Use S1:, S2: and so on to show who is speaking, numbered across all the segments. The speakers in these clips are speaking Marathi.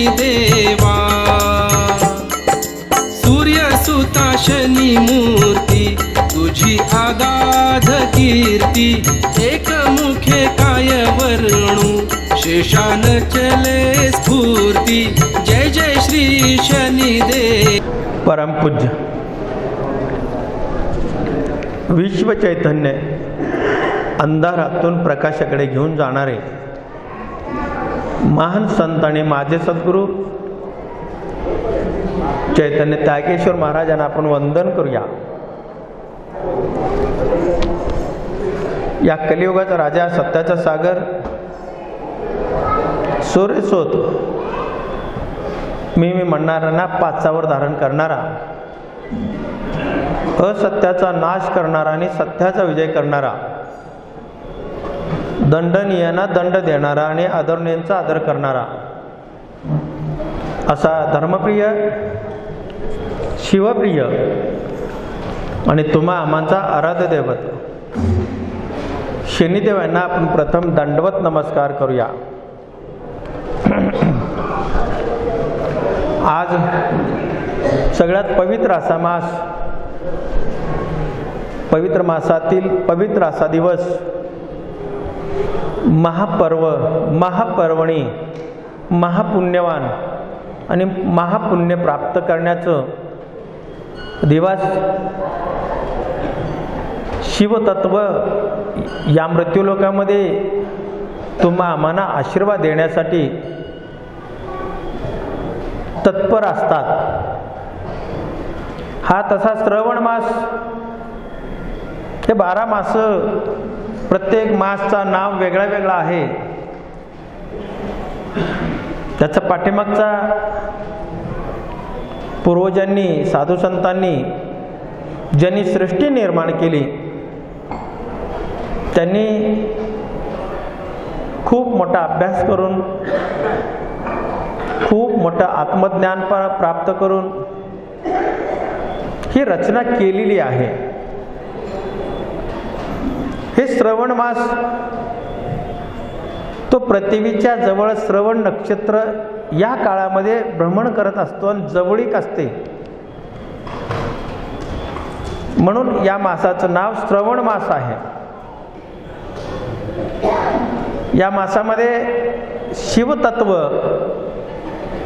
S1: श्री शनी देवा। सूर्यसुता शनी मूर्ती तुझी आगाध कीर्ती एक मुखे काय वर्णू शेषान चले स्फूर्ती जय जय श्री शनी देव।
S2: परमपूज्य विश्व चैतन्य अंधारातून प्रकाशाकडे घेऊन जाणारे महान संत आणि माझे सद्गुरू. चैतन्य त्यागेश्वर महाराजांना आपण वंदन करूया. या कलियुगाचा राजा सत्याचा सागर. सूर्यसोत मी मी म्हणणाऱ्यांना पाचावर धारण करणारा. असत्याचा नाश करणारा आणि सत्याचा विजय करणारा. दंडनीयांना दंड देणारा आणि आदरणीयांचा आदर करणारा. असा धर्मप्रिय शिवप्रिय आणि तुम्हा आम्हाचा आराध्य दैवत शनिदेव यांना आपण प्रथम दंडवत नमस्कार करूया. आज सगळ्यात पवित्र असा मास पवित्र मासातील पवित्र असा दिवस महापर्व महापर्वणी महापुण्यवान आणि महापुण्य प्राप्त करण्याचं दिवस शिवतत्व या मृत्यूलोकामध्ये तुम्हा आम्हाला आशीर्वाद देण्यासाठी तत्पर असतात. हा तसा श्रवण मास हे बारा मास प्रत्येक मासचा नाव वेगळा वेगळा आहे. त्याचा पाठीमागचा पूर्वजांनी साधू संतांनी ज्यांनी सृष्टी निर्माण केली त्यांनी खूप मोठा अभ्यास करून खूप मोठं आत्मज्ञान प्राप्त करून ही रचना केलेली आहे. श्रवण मास. तो पृथ्वीच्या जवळ श्रवण नक्षत्र या काळामध्ये भ्रमण करत असतो आणि जवळीक असते. म्हणून या मासाचं नाव श्रवण मास आहे. या मासामध्ये शिवतत्व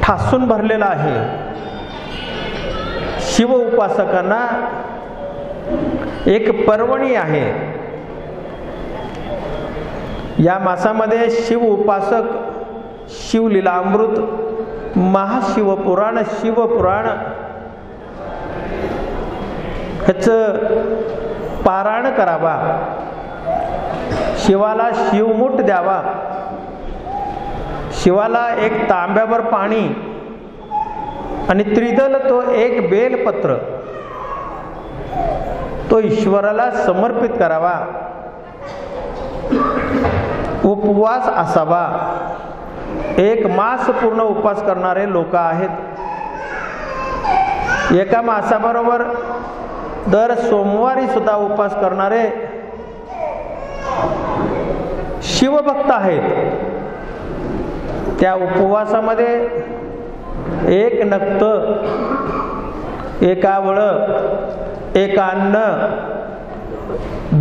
S2: ठासून भरलेलं आहे. शिव उपासकांना एक पर्वणी आहे. या मासामध्ये शिव उपासक शिवलीलामृत महाशिवपुराण शिवपुराण ह्याचं पारायण करावा. शिवाला शिवमूठ द्यावा. शिवाला एक तांब्यावर पाणी आणि त्रिदल तो एक बेलपत्र. तो ईश्वराला समर्पित करावा. उपवास असावा. एक मास पूर्ण उपवास करणारे लोक आहेत. एका मासाबरोबर दर सोमवारी सुद्धा उपवास करणारे शिवभक्त आहेत. त्या उपवासामध्ये एक नक्त एका वळ एक अन्न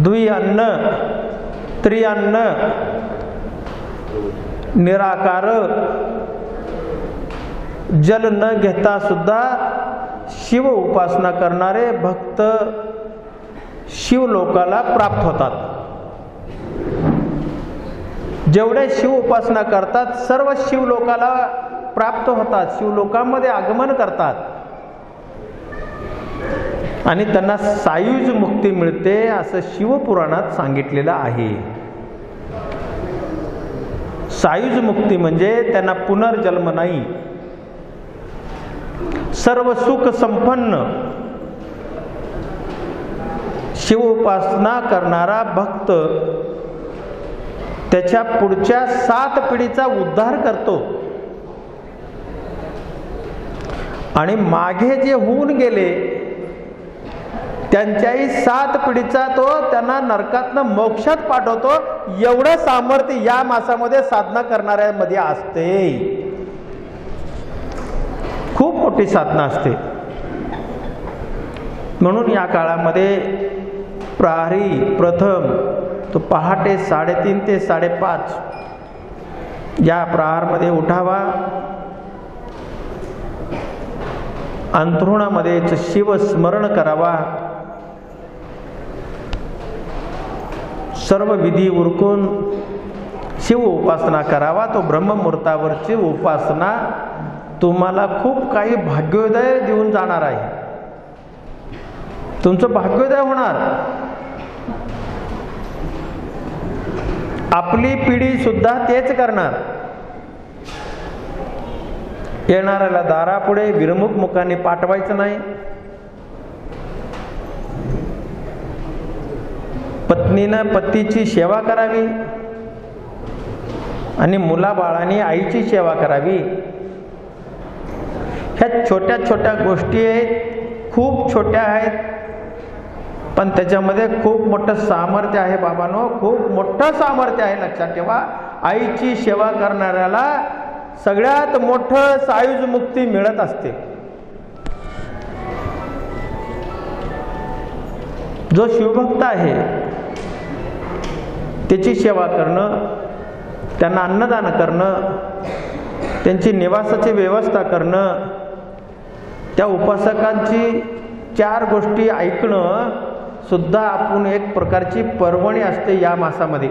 S2: द्वि अन्न त्रिअन्न निराकार। जल न घेता सुद्धा शिव उपासना करणारे भक्त शिवलोकाला प्राप्त होतात. जेवढे शिव उपासना करतात सर्व शिवलोकाला प्राप्त होतात शिवलोकामध्ये आगमन करतात. आणि त्यांना सायुज मुक्ती मिळते असं शिवपुराणात सांगितलेलं आहे. सायुज मुक्ती म्हणजे त्यांना पुनर्जन्म नाही. सर्व सुख संपन्न. शिव उपासना करणारा भक्त त्याच्या पुढच्या सात पिढीचा उद्धार करतो. आणि मागे जे होऊन गेले त्यांच्याही सात पिढीचा तो त्यांना नरकातनं मोक्षात पाठवतो. एवढं सामर्थ्य या मासामध्ये साधना करणाऱ्यांमध्ये असते. खूप मोठी साधना असते. म्हणून या काळामध्ये प्रहरी प्रथम तो पहाटे साडेतीन ते साडेपाच या प्रहारमध्ये उठावा. अंथरुणामध्ये शिवस्मरण करावा. सर्व विधी उरकून शिव उपासना करावा तो ब्रह्ममुहूर्तावरची उपासना तुम्हाला खूप काही भाग्योदय देऊन जाणार आहे. तुमचं भाग्योदय होणार. आपली पिढी सुद्धा तेच करणार. येणाऱ्याला दारापुढे विरमुख मुखाने पाठवायचं नाही. पत्नीनं पतीची सेवा करावी आणि मुलाबाळाने आईची सेवा करावी. ह्या छोट्या छोट्या गोष्टी आहेत खूप छोट्या आहेत पण त्याच्यामध्ये खूप मोठं सामर्थ्य आहे बाबांनो खूप मोठं सामर्थ्य आहे लक्षात ठेवा. आईची सेवा करणाऱ्याला सगळ्यात मोठं सायुज मुक्ती मिळत असते. जो शिवभक्त आहे त्याची सेवा करणं त्यांना अन्नदान करणं त्यांची निवासाची व्यवस्था करणं त्या उपासकांची चार गोष्टी ऐकणं सुद्धा आपण एक प्रकारची पर्वणी असते या मासामध्ये.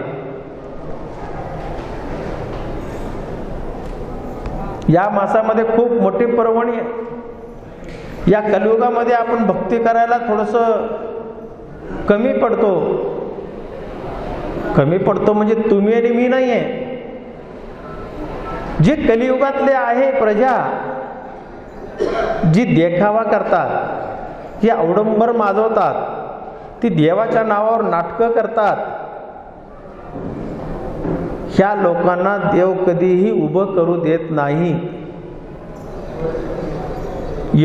S2: या मासामध्ये खूप मोठी पर्वणी आहे. या कलियुगामध्ये आपण भक्ती करायला थोडंसं कमी पडतो. कमी पडतो म्हणजे तुम्ही आणि मी नाही आहे जे कलियुगातले आहे प्रजा जी देखावा करतात जी अवडंबर माजवतात ती देवाच्या नावावर नाटकं करतात ह्या लोकांना देव कधीही उभं करू देत नाही.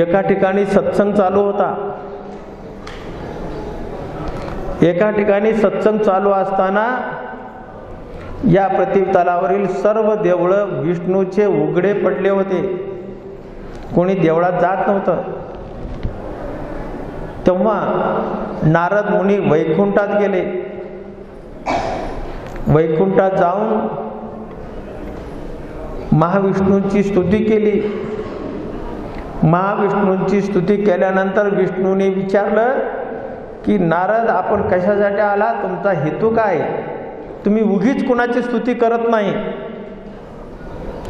S2: एका ठिकाणी सत्संग चालू होता. एका ठिकाणी सत्संग चालू असताना या प्रतितलावरील सर्व देवळं विष्णूचे उघडे पडले होते. कोणी देवळात जात नव्हतं. तेव्हा नारद मुनी वैकुंठात गेले. वैकुंठात जाऊन महाविष्णूंची स्तुती केली. महाविष्णूंची स्तुती केल्यानंतर विष्णूने विचारलं की नारद आपण कशासाठी आला? तुमचा हेतू काय? तुम्ही उगीच कुणाची स्तुती करत नाही.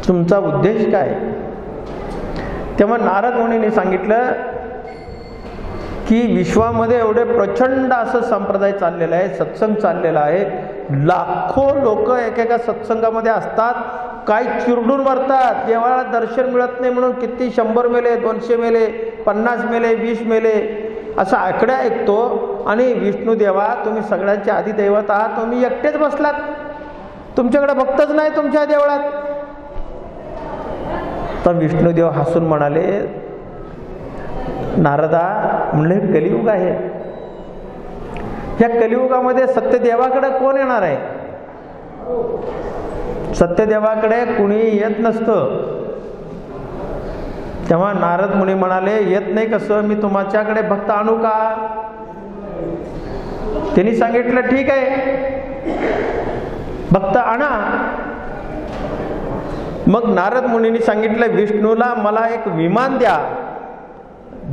S2: तुमचा उद्देश काय? तेव्हा नारद मुनीने सांगितलं की विश्वामध्ये एवढे प्रचंड असं संप्रदाय चाललेलं आहे सत्संग चाललेला आहे. लाखो लोक एकेका सत्संगामध्ये असतात काय चिरडून मरतात. देवाला दर्शन मिळत नाही म्हणून किती शंभर मेले दोनशे मेले पन्नास मेले वीस मेले. असं आकड्या ऐकतो आणि विष्णू देवा तुम्ही सगळ्यांच्या आधी दैवत आहात तुम्ही एकटेच बसलात. तुमच्याकडे भक्तच नाही तुमच्या देवळात. तर विष्णुदेव हसून म्हणाले नारदा म्हणले कलियुग आहे. या कलियुगामध्ये सत्यदेवाकडे कोण येणार आहे? सत्यदेवाकडे कुणी येत नसतं. तेव्हा नारद मुनी म्हणाले येत नाही कसं मी तुमच्याकडे भक्त आणू का? त्यांनी सांगितलं ठीक आहे. भक्त आणा. मग नारद मुनींनी सांगितलं विष्णूला मला एक विमान द्या.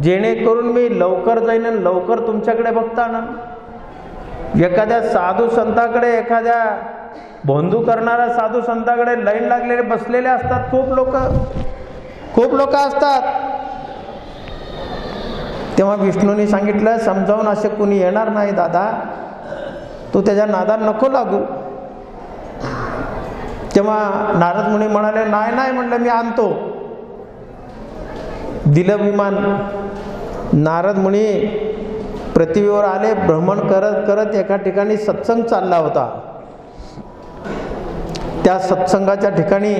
S2: जेणेकरून मी लवकर जाईन आणि लवकर तुमच्याकडे भक्त आणा एखाद्या साधू संताकडे एखाद्या भोंदू करणाऱ्या साधू संताकडे लाईन लागलेले बसलेले असतात खूप लोक. खूप लोक असतात. तेव्हा विष्णूने सांगितलं समजावून असे कुणी येणार नाही दादा. तू त्याच्या नादात नको लागू. तेव्हा नारद मुनी म्हणाले नाही नाही म्हणलं मी आणतो. दिलं विमान. नारद मुनी पृथ्वीवर आले भ्रमण करत करत एका ठिकाणी सत्संग चालला होता. त्या सत्संगाच्या ठिकाणी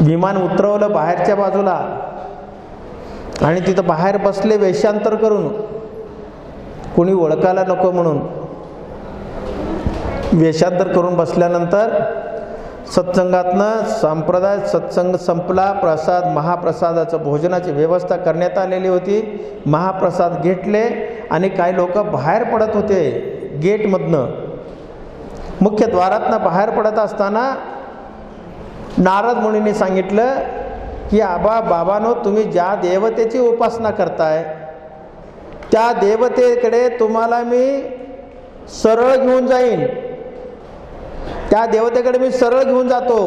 S2: विमान उतरवलं बाहेरच्या बाजूला. आणि तिथं बाहेर बसले वेशांतर करून. कोणी ओळखायला नको म्हणून. वेशांतर करून बसल्यानंतर सत्संगातनं संप्रदाय सत्संग संपला. प्रसाद महाप्रसादाचं भोजनाची व्यवस्था करण्यात आलेली होती. महाप्रसाद घेतले आणि काही लोक बाहेर पडत होते गेटमधनं. मुख्य द्वारातनं बाहेर पडत असताना नारद मुनीने सांगितलं की आबा बाबानो तुम्ही ज्या देवतेची उपासना करताय त्या देवतेकडे तुम्हाला मी सरळ घेऊन जाईन. त्या देवतेकडे मी सरळ घेऊन जातो.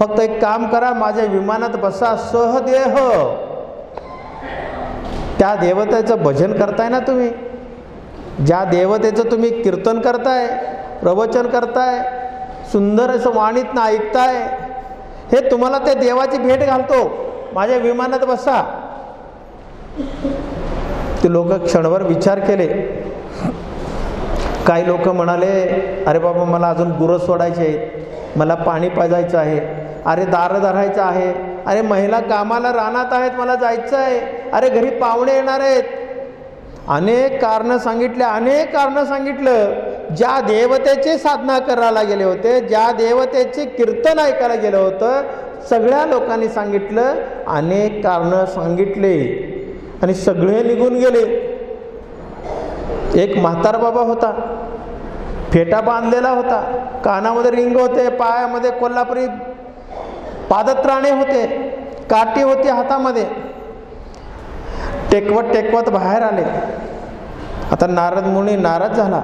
S2: फक्त एक काम करा माझ्या विमानात बसा सहदेह. त्या देवतेचं भजन करताय ना तुम्ही? ज्या देवतेचं तुम्ही कीर्तन करताय प्रवचन करताय सुंदर असं वाणीतनं ऐकताय हे तुम्हाला त्या देवाची भेट घालतो. माझ्या विमानात बसा. ते लोक क्षणभर विचार केले. काही लोक म्हणाले अरे बाबा मला अजून गुरं सोडायचे आहेत. मला पाणी पाजायचं आहे. अरे दारं धरायचं आहे. अरे महिला कामाला रानात आहेत मला जायचं आहे. अरे घरी पाहुणे येणार आहेत. अनेक कारणं सांगितले अनेक कारणं सांगितलं. ज्या देवतेची साधना करायला गेले होते ज्या देवतेचे कीर्तन ऐकायला गेलं होतं सगळ्या लोकांनी सांगितलं अनेक कारणं सांगितले. आणि सगळे निघून गेले. एक म्हातार बाबा होता. फेटा बांधलेला होता. कानामध्ये रिंग होते पायामध्ये कोल्हापुरी पादत्राणे होते काठी होती हातामध्ये. टेकवत टेकवत बाहेर आले. आता नारद मुनी नाराज झाला.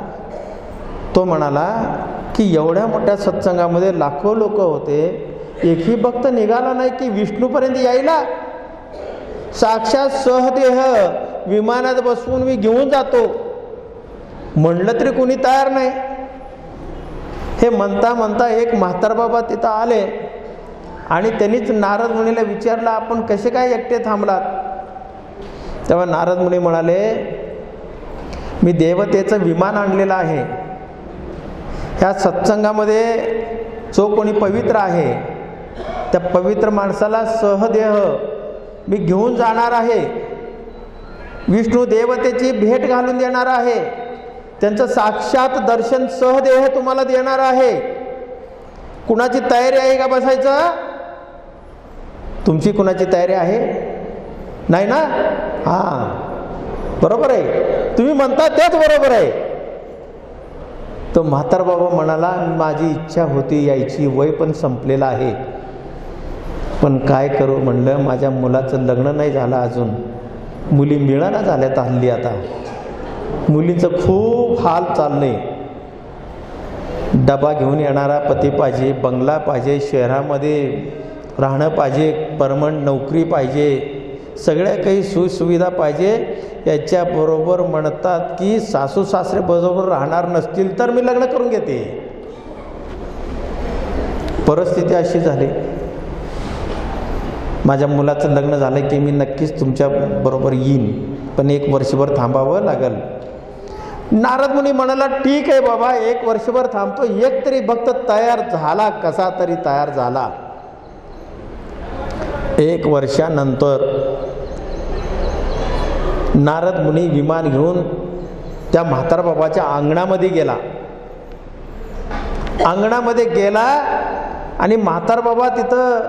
S2: तो म्हणाला की एवढ्या मोठ्या सत्संगामध्ये लाखो लोक होते एकही भक्त निघाला नाही की विष्णूपर्यंत यायला? साक्षात सहदेह विमानात बसवून मी घेऊन जातो. म्हणलं तरी कोणी तयार नाही. हे म्हणता म्हणता एक म्हातार बाबा तिथं आले आणि त्यांनीच नारद मुनीला विचारलं आपण कसे काय एकटे थांबलात? तेव्हा नारद मुनी म्हणाले मी देवतेचं विमान आणलेलं आहे. ह्या सत्संगामध्ये जो कोणी पवित्र आहे त्या पवित्र माणसाला सहदेह मी घेऊन जाणार आहे. विष्णू देवतेची भेट घालून देणार आहे. त्यांचं साक्षात दर्शन सहदेह तुम्हाला देणार आहे. कुणाची तयारी आहे का बसायचं? तुमची कुणाची तयारी आहे? नाही ना? हां बरोबर आहे. तुम्ही म्हणता तेच बरोबर आहे. तर म्हातार बाबा म्हणाला माझी इच्छा होती यायची वय पण संपलेलं आहे. पण काय करू? म्हणलं माझ्या मुलाचं लग्न नाही झालं अजून. मुली मिळाना झाल्यात हल्ली आता. मुलींचं खूप हाल चाललंय. डबा घेऊन येणारा पती पाहिजे बंगला पाहिजे शहरामध्ये राहणं पाहिजे परमनंट नोकरी पाहिजे सगळ्या काही सुखसुविधा पाहिजे. याच्याबरोबर म्हणतात की सासू सासरे बरोबर राहणार नसतील तर मी लग्न करून घेते. परिस्थिती अशी झाली. माझ्या मुलाचं लग्न झालं की मी नक्कीच तुमच्या बरोबर येईन. पण एक वर्षभर थांबावं लागल. नारद मुनी म्हणाला ठीक आहे बाबा एक वर्षभर थांबतो. एक तरी भक्त तयार झाला कसा तरी तयार झाला. एक वर्षानंतर नारद मुनी विमान घेऊन त्या म्हातार बाबाच्या अंगणामध्ये गेला. अंगणामध्ये गेला आणि म्हातार बाबा तिथं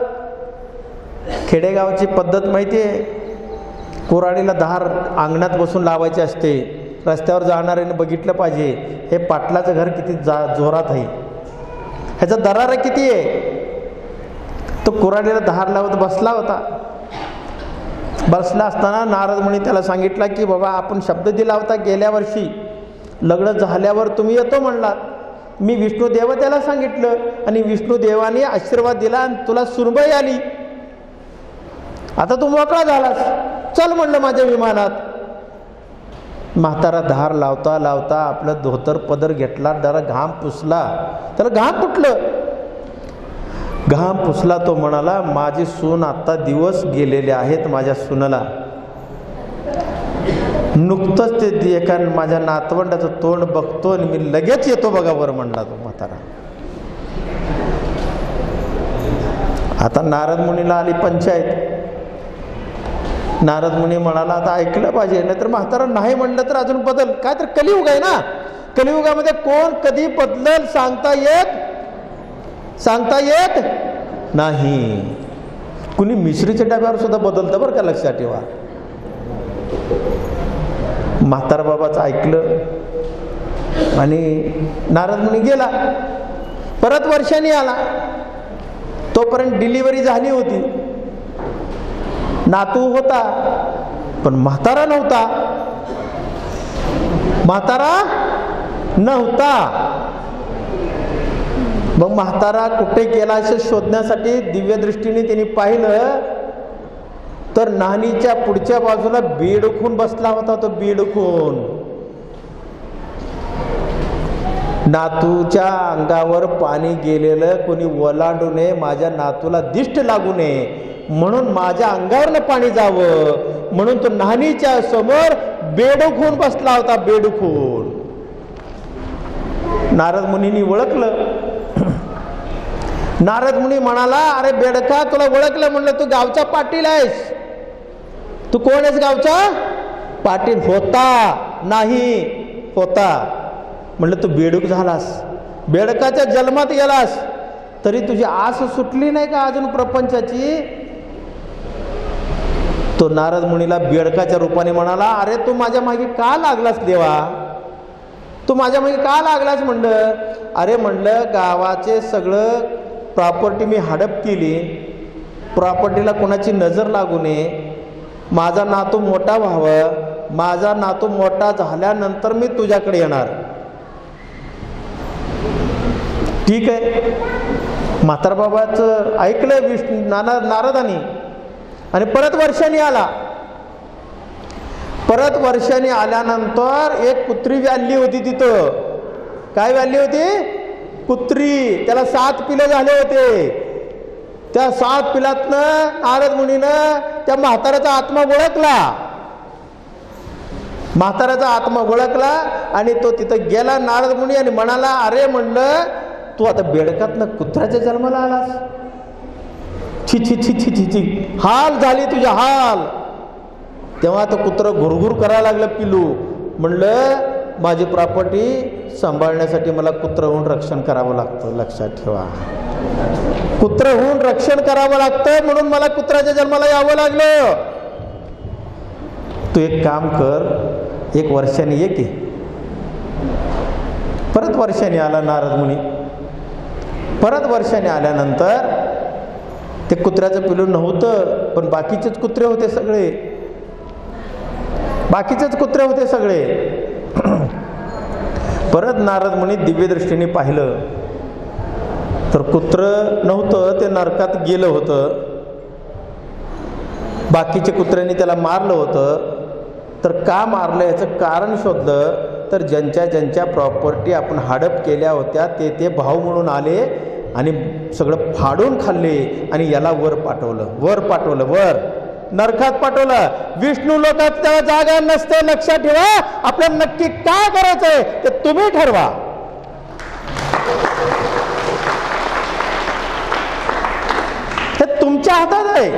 S2: खेडेगावची पद्धत माहिती आहे. कुराडीला धार अंगणात बसून लावायची असते. रस्त्यावर जाणाऱ्याने बघितलं पाहिजे. हे पाटलाचं घर किती जा जोरात आहे. ह्याचा दरारा किती आहे? तो कुराडीला धार लावत बसला होता. बसला असताना नारद मुनी त्याला सांगितला की बाबा आपण शब्द दिला होता गेल्या वर्षी. लग्न झाल्यावर तुम्ही येतो म्हणला मी विष्णू देवतेला सांगितलं आणि विष्णू देवाने आशीर्वाद दिला आणि तुला सुरबई आली. आता तू मोकळा झालास. चल म्हणलं माझ्या विमानात. म्हातारा धार लावता लावता आपलं धोतर पदर घेतला जरा घाम पुसला. त्याला घाम फुटलं. घाम पुसला तो म्हणाला माझी सून आत्ता दिवस गेलेले आहेत माझ्या सुनाला. नुकतंच ते एका माझ्या नातवंडाचं तोंड बघतो आणि मी लगेच येतो बघा बरं म्हणला तो म्हातारा. आता नारद मुनीला आली पंचायत. नारद मुनी म्हणाला आता ऐकलं पाहिजे नाहीतर म्हातारा नाही म्हणलं तर अजून बदल. काय तर कलियुग आहे ना. कलियुगामध्ये कोण कधी बदलल सांगता येत सांगता येत नाही. कुणी मिश्रीच्या डब्यावर सुद्धा बदलतं बरं का लक्षात ठेवा. म्हातारा बाबाचं ऐकलं आणि नारद मुनी गेला. परत वर्षाने आला. तोपर्यंत डिलिव्हरी झाली होती. नातू होता पण म्हातारा नव्हता. म्हातारा नव्हता. मग म्हातारा कुठे गेला असं शोधण्यासाठी दिव्यदृष्टीने त्यांनी पाहिलं तर नानीच्या पुढच्या बाजूला बेडखून बसला होता तो बेडखून नातूच्या अंगावर पाणी गेलेलं कोणी ओलांडू नये माझ्या नातूला दिष्ट लागू नये. म्हणून माझ्या अंगावरनं पाणी जावं. म्हणून तो नानीच्या समोर बेडखून बसला होता बेडखून नारद मुनींनी ओळखलं. नारद मुनी म्हणाला अरे बेडका तुला ओळखलं म्हणलं तू गावचा पाटील आहेस. तू कोण आहेस गावचा? पाटील होता. नाही होता. म्हणलं तू बेडूक झालास. बेडकाच्या जन्मात गेलास. तरी तुझी आस सुटली नाही का अजून प्रपंचाची? तो नारद मुनीला बेडकाच्या रूपाने म्हणाला अरे तू माझ्या मागे का लागलास देवा? तू माझ्या मागे का लागलास म्हणलं? अरे म्हणलं गावाचे सगळं प्रॉपर्टी मी हडप केली प्रॉपर्टीला कोणाची नजर लागू नये. माझा नातू मोठा व्हावं माझा नातू मोठा झाल्यानंतर मी तुझ्याकडे येणार. ठीक आहे? म्हातारबाबाचं ऐकलं विष्णू नाना नारदानी. आणि परत वर्षाने आला. परत वर्षाने आल्यानंतर एक कुत्री व्याल्ली होती तिथं. काय व्याल्ली होती? कुत्री त्याला सात पिलं झाले होते. त्या सात पिलातनं नारद मुनीनं त्या म्हाताऱ्याचा आत्मा ओळखला. म्हाताऱ्याचा आत्मा ओळखला आणि तो तिथं गेला नारद मुनी आणि म्हणाला अरे म्हणलं तू आता बेडकातनं कुत्र्याच्या जन्माला आलास. छी छी छी छी छी छी. हाल झाली तुझ्या हाल. तेव्हा तो कुत्र घुरघुर करायला लागलं पिलू. म्हणलं माझी प्रॉपर्टी सांभाळण्यासाठी मला कुत्रहून रक्षण करावं लागतं लक्षात ठेवा. कुत्र होऊन रक्षण करावं लागतं म्हणून मला कुत्र्याच्या जन्माला यावं लागलं. तू एक काम कर एक वर्षाने ये की. परत वर्षाने आला नारद मुनी. परत वर्षाने आल्यानंतर ते कुत्र्याचं पिलू नव्हतं पण बाकीचेच कुत्रे होते सगळे. बाकीचेच कुत्रे होते सगळे. परत नारद मुनी दिव्यदृष्टीने पाहिलं. तर कुत्र नव्हतं ते नरकात गेलं होतं. बाकीच्या कुत्र्यांनी त्याला मारलं होतं. तर का मारलं याचं कारण शोधलं तर ज्यांच्या ज्यांच्या प्रॉपर्टी आपण हडप केल्या होत्या ते ते भाव म्हणून आले आणि सगळं फाडून खाल्ले आणि याला वर पाठवलं. वर पाठवलं वर. नरकात पाठवलं. विष्णू लोकात त्याला जागा नसते लक्षात ठेवा. आपल्याला नक्की काय करायचंय ते तुम्ही ठरवा. हे तुमच्या हातात आहे.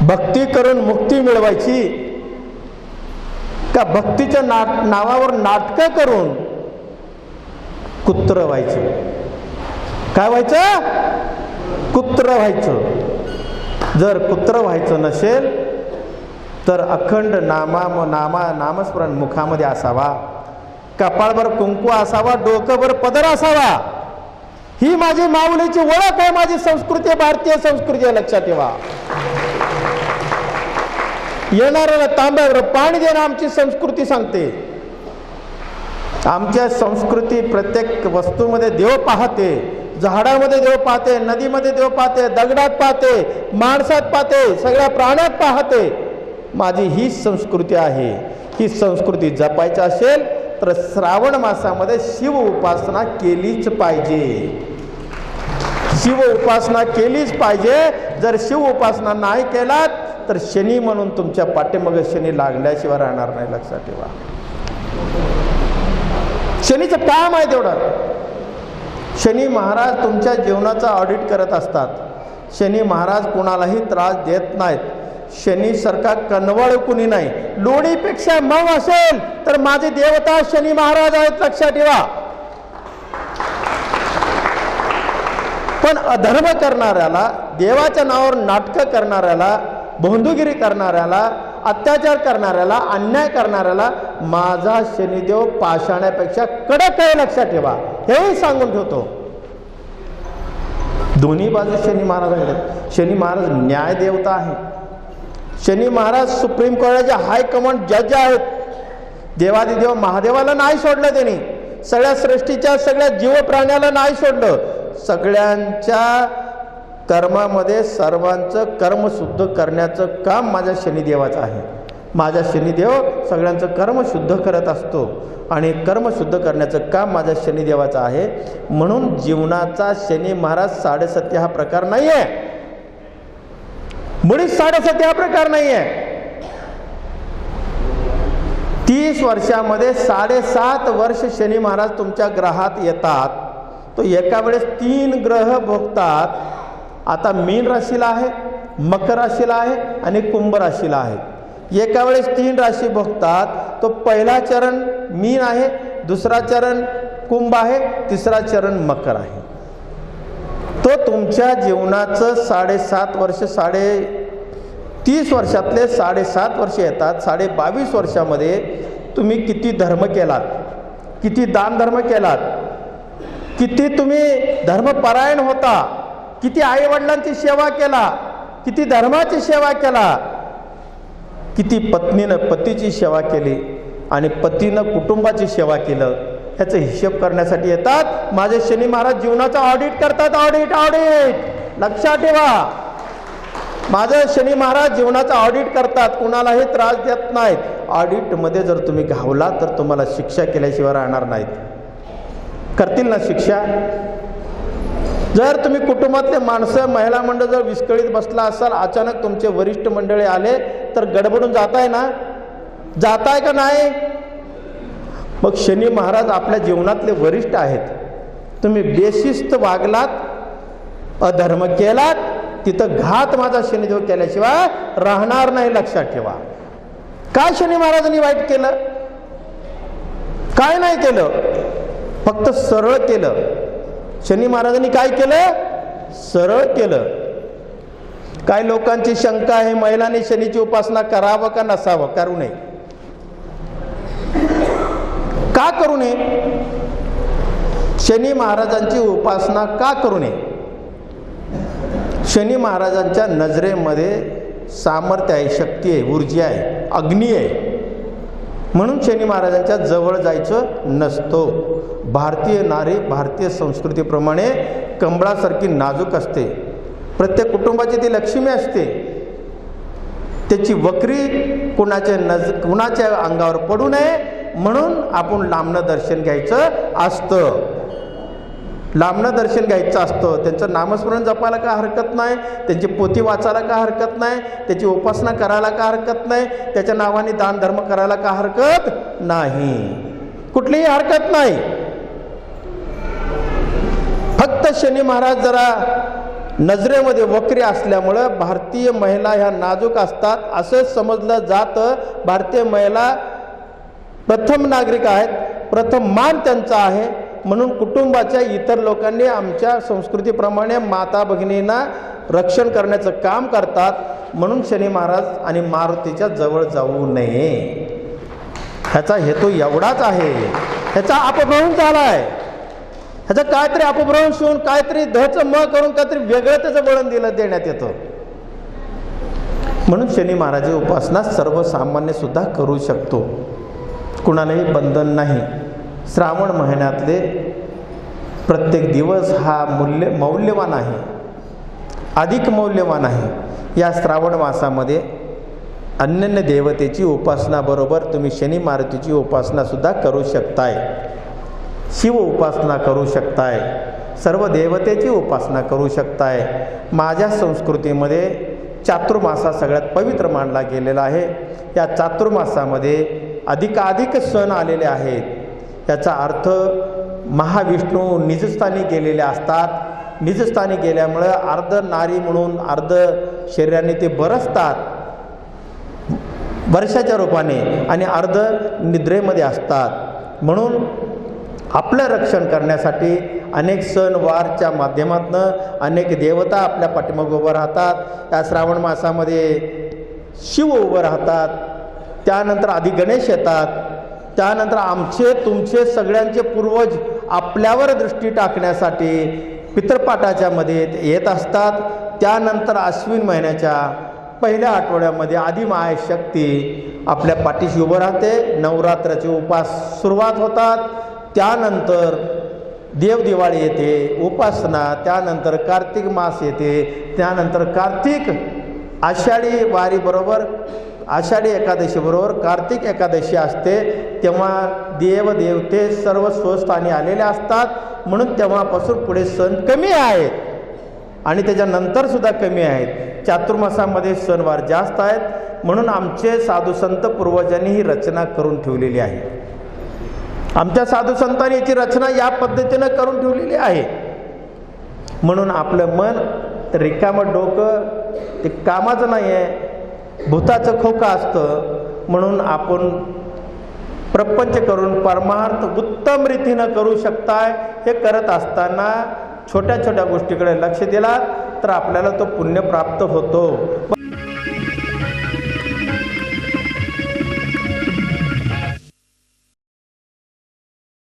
S2: भक्ती करून मुक्ती मिळवायची. का भक्तीच्या नाट नावावर नाटकं करून कुत्र व्हायचं. काय व्हायचं? कुत्र व्हायचं. जर कुत्र व्हायचं नसेल तर अखंड नामा नामा नामस्मरण मुखामध्ये असावा. कपाळभर कुंकू असावा डोकंभर पदर असावा. ही माझी माऊलीची ओळख आहे माझी संस्कृती भारतीय संस्कृती आहे लक्षात ठेवा. येणाऱ्याला तांब्यावर पाणी देणं आमची संस्कृती सांगते. आमच्या संस्कृती प्रत्येक वस्तूमध्ये देव पाहते. झाडामध्ये देव पाहते नदीमध्ये देव पाहते दगडात पाहते माणसात पाहते सगळ्या प्राण्यात पाहते. माझी ही संस्कृती आहे. ही संस्कृती जपायची असेल तर श्रावण मासामध्ये शिव उपासना केलीच पाहिजे. शिव उपासना केलीच पाहिजे. जर शिव उपासना नाही केलात तर शनी म्हणून तुमच्या पाठीमागे शनी लागल्याशिवाय राहणार नाही लक्षात ठेवा. शनीचं काम आहे तेवढं. शनी महाराज तुमच्या जीवनाचा ऑडिट करत असतात. शनी महाराज कोणालाही त्रास देत नाहीत. शनीसारखा कनवळ कुणी नाही. लोणीपेक्षा मऊ असेल तर माझे देवता शनी महाराज आहेत लक्षात ठेवा. पण अधर्म करणाऱ्याला देवाच्या नावावर नाटकं करणाऱ्याला भोंदूगिरी करणाऱ्याला अत्याचार करणाऱ्याला अन्याय करणाऱ्याला माझा शनिदेव पाषाण्यापेक्षा कडक आहे लक्षात ठेवा. हेही सांगून ठेवतो. दोन्ही बाजू शनी महाराज आहेत. शनी महाराज न्यायदेवता आहे शनी महाराज सुप्रीम कोर्टाचे हायकमांड जज आहेत. देवादिदेव महादेवाला नाही सोडलं त्यांनी. सगळ्या सृष्टीच्या सगळ्या जीवप्राण्याला नाही सोडलं. सगळ्यांच्या कर्मामध्ये सर्वांचं कर्म शुद्ध करण्याचं काम माझ्या शनिदेवाचं आहे. माझा शनिदेव सगळ्यांचं कर्म शुद्ध करत असतो आणि कर्म शुद्ध करण्याचं काम माझ्या शनिदेवाचं आहे. म्हणून जीवनाचा शनी महाराज साडेसत्य हा प्रकार नाही आहे मुळीच साडेसत्य हा प्रकार नाही आहे तीस वर्षामध्ये साडेसात वर्ष शनी महाराज तुमच्या ग्रहात येतात. तो एका वेळेस तीन ग्रह भोगतात. आता मीन राशीला आहे मकर राशीला आहे आणि कुंभ राशीला आहे. एका वेळेस तीन राशी भोगतात. तो पहिला चरण मीन आहे दुसरा चरण कुंभ आहे तिसरा चरण मकर आहे. तो तुमच्या जीवनाचं साडेसात वर्ष साडे तीस वर्षातले साडेसात वर्ष येतात. साडे बावीस वर्षामध्ये तुम्ही किती धर्म केलात? किती दानधर्म केलात? किती तुम्ही धर्मपरायण होता? किती आईवडिलांची सेवा केला? किती धर्माची सेवा केला? किती पत्नीनं पतीची सेवा केली आणि पतीनं कुटुंबाची सेवा केलं ह्याचा हिशेब करण्यासाठी येतात. माझे शनी महाराज जीवनाचा ऑडिट करतात. ऑडिट ऑडिट लक्षात ठेवा. माझं शनी महाराज जीवनाचा ऑडिट करतात. कुणालाही त्रास देत नाहीत. ऑडिटमध्ये जर तुम्ही घावला तर तुम्हाला शिक्षा केल्याशिवाय राहणार नाहीत. करतील ना शिक्षा? जर तुम्ही कुटुंबातले माणसं महिला मंडळ जर विस्कळीत बसला असाल अचानक तुमचे वरिष्ठ मंडळी आले तर गडबडून जाताय ना? जाताय का नाही? मग शनी महाराज आपल्या जीवनातले वरिष्ठ आहेत. तुम्ही बेशिस्त वागलात अधर्म केलात तिथं घात माझा शनिदेव केल्याशिवाय राहणार नाही लक्षात ठेवा. काय शनी महाराजांनी वाईट केलं? काय नाही केलं? फक्त सरळ केलं. शनी महाराजांनी काय केलं? सरळ केलं. काय लोकांची शंका आहे महिलांनी शनीची उपासना करावं का नसावं? करू नये. का करू नये? शनी महाराजांची उपासना का करू नये? शनी महाराजांच्या नजरेमध्ये सामर्थ्य आहे शक्ती आहे ऊर्जा आहे अग्नी आहे. म्हणून शनी महाराजांच्या जवळ जायचं नसतो. भारतीय नारी भारतीय संस्कृतीप्रमाणे कंबळासारखी नाजूक असते. प्रत्येक कुटुंबाची ती लक्ष्मी असते. त्याची वक्री कुणाच्या नज कुणाच्या अंगावर पडू नये म्हणून आपण लांबणं दर्शन घ्यायचं असतं. लांबणं दर्शन घ्यायचं असतं. त्यांचं नामस्मरण जपायला का हरकत नाही? त्यांची पोथी वाचायला का हरकत नाही? त्याची उपासना करायला का हरकत नाही? त्याच्या नावाने दानधर्म करायला का हरकत नाही? कुठलीही हरकत नाही. फक्त शनी महाराज जरा नजरेमध्ये वक्री असल्यामुळं भारतीय महिला ह्या नाजूक असतात. असं समजलं जातं. भारतीय महिला प्रथम नागरिक आहेत. प्रथम मान त्यांचा आहे. म्हणून कुटुंबाच्या इतर लोकांनी आमच्या संस्कृतीप्रमाणे माता भगिनींना रक्षण करण्याचं काम करतात. म्हणून शनी महाराज आणि मारुतीच्या जवळ जाऊ नये. ह्याचा हेतू एवढाच आहे. ह्याचा अपभ्रंश झाला आहे ह्याचा काहीतरी अपभ्रंश होऊन काहीतरी धचं म करून काहीतरी वेगळं त्याचं वळण दिलं देण्यात येतं. म्हणून शनी महाराजी उपासना सर्वसामान्य सुद्धा करू शकतो. कुणालाही बंधन नाही. श्रावण महिन्यातले प्रत्येक दिवस हा मूल्य मौल्यवान आहे. अधिक मौल्यवान आहे. या श्रावण मासामध्ये अन्यन्य देवतेची उपासनाबरोबर तुम्ही शनी मारुतीची उपासनासुद्धा करू शकताय. शिव उपासना करू शकताय. सर्व देवतेची उपासना करू शकताय. माझ्या संस्कृतीमध्ये चातुर्मासा सगळ्यात पवित्र मानला गेलेला आहे. या चातुर्मासामध्ये अधिकाधिक सण आलेले आहेत. त्याचा अर्थ महाविष्णू निजस्थानी गेलेले असतात. निजस्थानी गेल्यामुळं अर्ध नारी म्हणून अर्ध शरीराने ते बरसतात. वर्षाच्या रूपाने आणि अर्ध निद्रेमध्ये असतात. म्हणून आपलं रक्षण करण्यासाठी अनेक सण वारच्या माध्यमातून अनेक देवता आपल्या पाठीमागे उभं राहतात. या श्रावण मासामध्ये शिव उभं राहतात. त्यानंतर आधी गणेश येतात. त्यानंतर आमचे तुमचे सगळ्यांचे पूर्वज आपल्यावर दृष्टी टाकण्यासाठी पितृपाठाच्या मध्ये येत असतात. त्यानंतर आश्विन महिन्याच्या पहिल्या आठवड्यामध्ये आधी शक्ती आपल्या पाठीशी उभं राहते. नवरात्राचे उपास सुरुवात होतात. त्यानंतर देवदिवाळी येते उपासना त्यानंतर कार्तिक मास येते त्यानंतर कार्तिक आषाढी वारीबरोबर आषाढी एकादशीबरोबर कार्तिक एकादशी असते तेव्हा देव देवते सर्व स्वस्थानी आलेले असतात. म्हणून तेव्हापासून पुढे सण कमी आहेत. आणि त्याच्यानंतर सुद्धा कमी आहेत. चातुर्मासामध्ये सणवार जास्त आहेत. म्हणून आमचे साधू संत पूर्वजांनी ही रचना करून ठेवलेली आहे. आमच्या साधू संतांनी याची रचना या पद्धतीनं करून ठेवलेली आहे. म्हणून आपलं मन रिकामं डोकं ते कामाचं नाही आहे भूताचं खोकं असतं म्हणून आपण प्रपंच करून परमार्थ उत्तम रीतीनं करू शकताय हे करत असताना छोट्या छोट्या गोष्टीकडे लक्ष दिलात तर आपल्याला तो पुण्य प्राप्त होतो.